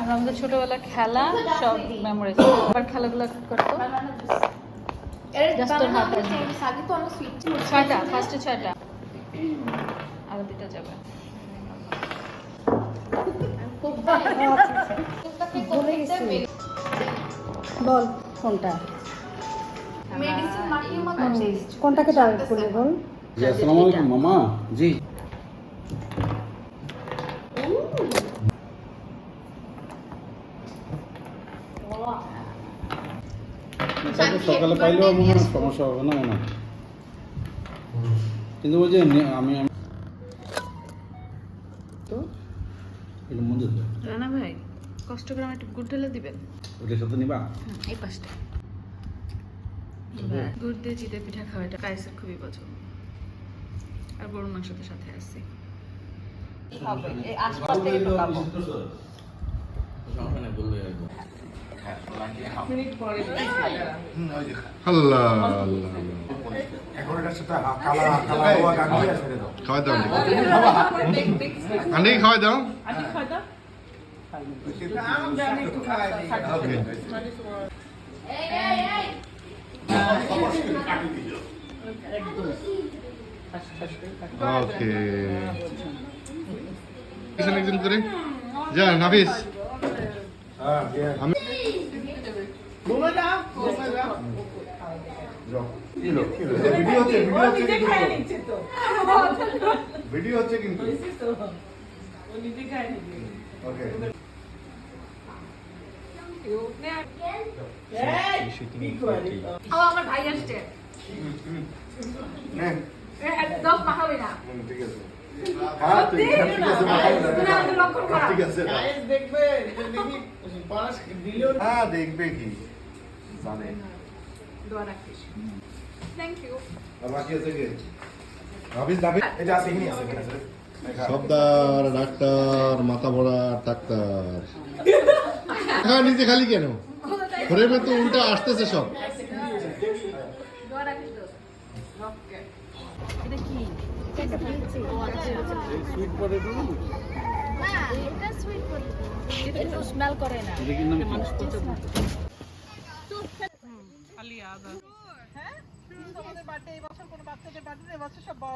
আর আমাদের ছোটবেলা খেলা সব মেমোরিজ আবার খেলাগুলো করতো ছয়টা ফার্স্টে ছয়টা। আরও দুটো যাবে। বল কোনটা? কোনটাকে টার্গেট করলে বল? আসসালামু আলাইকুম মামা। জি। তাকে সকালে পাইলেও মনে হয় সমস্যা হবে না মনে হয় কিন্তু ওই যে আমি আমি তো? এটা মধ্যে রানা ভাই কষ্ট করে আমার একটু গুড় ঢেলে দিবেন? ওটার সাথে নিবা? এই পাশটা। গুড় দিয়ে চিতে পিঠা খাওয়া এটা কাইসের খুবই পছন্দ। আর গরুর মাংসের সাথে আসছি আশপাশ থেকে ঢোকাবো আল্লাহ আল্লাহ গাঙ্গুয়া দাও খাওয়াই দাও দাও ওকে একজন করে যা নাফিস হ্যাঁ দিয়ে আমি যাও কিলো কিলো ভিডিও হচ্ছে কিন্তু। আমার ভাই আসছে। দশ মাখাবি না। ঠিক আছে। হ্যাঁ। ঠিক আছে হ্যাঁ দেখবে কি? জানে। দোয়া রাখিস। থ্যাংক ইউ আর বাকি আছে কি? হাফিজ হাফিজ এটা আছে এখানে আছে সর্দার ডাক্তার মাথা ভরা ডাক্তার। হ্যাঁ নিচে খালি কেন? ফ্রেমে তো উল্টা আসতেছে সব। দোয়া রাখিস দোস্ত ওকে। এটা কি সুইট পটেটো এটা স্মেল করে না এটা কি নাম কি?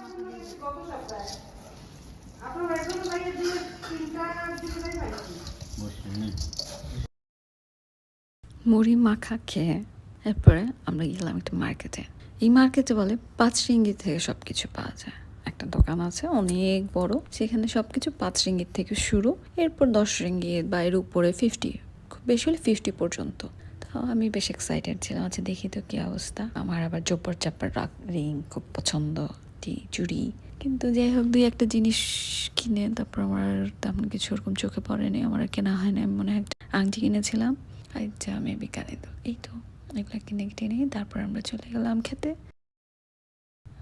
মানুষ পছন্দ খালি আদা মুড়ি মাখা খেয়ে এরপরে আমরা গেলাম একটা মার্কেটে এই মার্কেটে বলে পাঁচ রিঙ্গিত থেকে সব কিছু পাওয়া যায়। একটা দোকান আছে, অনেক বড়, সেখানে সব কিছু পাঁচ রিঙ্গিত থেকে শুরু। এরপর দশ রিঙ্গিত বা এর উপরে ফিফটি খুব বেশি হলে ফিফটি পর্যন্ত। আমি বেশ এক্সাইটেড ছিলাম আচ্ছা দেখি তো কি অবস্থা। আমার আবার জোপর চাপার রিং খুব পছন্দ, টি, চুড়ি। কিন্তু যাই হোক, দুই একটা জিনিস কিনে, তারপর আমার তেমন কিছু ওরকম চোখে পড়েনি, আমার কেনা হয় না মনে হয় একটা আংটি কিনেছিলাম। আচ্ছা আমি বিকালে তো। এই তো। এগুলো কিনে টিনে তারপর আমরা চলে গেলাম খেতে।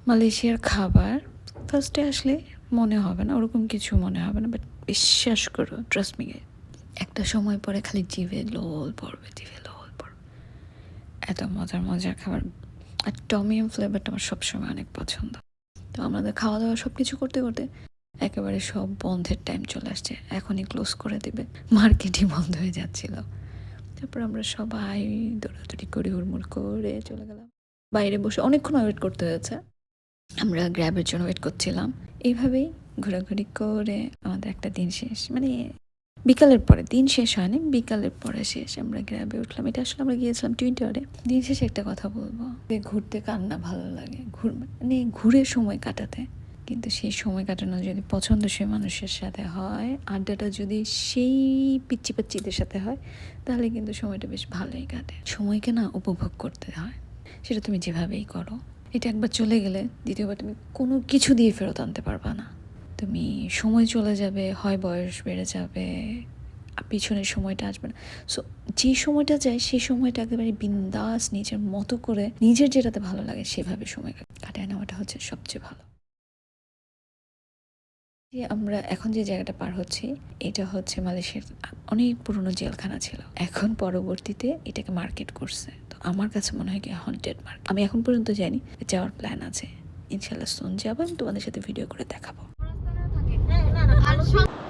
মালয়েশিয়ার খাবার ফার্স্টে আসলে মনে হবে না, ওরকম কিছু মনে হবে না বাট বিশ্বাস করো ট্রাস্ট একটা সময় পরে খালি জিভে লোল পড়বে, জিভে লোল পড়বে। এত মজার মজার খাবার। আর টমিয়াম ফ্লেভারটা আমার সবসময় অনেক পছন্দ। তো আমাদের খাওয়া দাওয়া সব কিছু করতে করতে একেবারে সব বন্ধের টাইম চলে আসছে, এখনই ক্লোজ করে দেবে। মার্কেটই বন্ধ হয়ে যাচ্ছিল। তারপর আমরা সবাই দৌড়াদৌড়ি করে হুড়মুড় করে চলে গেলাম। বাইরে বসে অনেকক্ষণ ওয়েট করতে হয়েছে। আমরা গ্র্যাবের জন্য ওয়েট করছিলাম। এইভাবেই ঘোরাঘুরি করে আমাদের একটা দিন শেষ। মানে বিকালের পরে, দিন শেষ হয়নি, বিকালের পরে শেষ আমরা গ্র্যাবে উঠলাম। এটা আসলে আমরা গিয়েছিলাম টুইটারে দিন শেষে একটা কথা বলব। যে ঘুরতে কার না ভালো লাগে? ঘুর মানে ঘুরে সময় কাটাতে। কিন্তু সেই সময় কাটানো যদি পছন্দসই মানুষের সাথে হয়, আড্ডাটা যদি সেই পিচ্ছি পাচ্চিদের সাথে হয়, তাহলে কিন্তু সময়টা বেশ ভালোই কাটে। সময়কে না উপভোগ করতে হয়, সেটা তুমি যেভাবেই করো। এটা একবার চলে গেলে দ্বিতীয়বার তুমি কোনো কিছু দিয়ে ফেরত আনতে পারবা না। তুমি সময় চলে যাবে, হয় বয়স বেড়ে যাবে পিছনের সময়টা আসবে না। সো যে সময়টা যায়, সেই সময়টা একেবারে বিন্দাস নিজের মতো করে নিজের যেটাতে ভালো লাগে সেভাবে সময় কাটায় নেওয়াটা হচ্ছে সবচেয়ে ভালো। যে আমরা এখন যে জায়গাটা পার হচ্ছি, এটা হচ্ছে মালয়েশিয়ার অনেক পুরনো জেলখানা ছিল। এখন পরবর্তীতে এটাকে মার্কেট করছে। তো আমার কাছে মনে হয় কি হন্টেড মার্কেট আমি এখন পর্যন্ত জানি যাওয়ার প্ল্যান আছে। ইনশাল্লাহ সোন যাব, আমি তোমাদের সাথে ভিডিও করে দেখাবো। না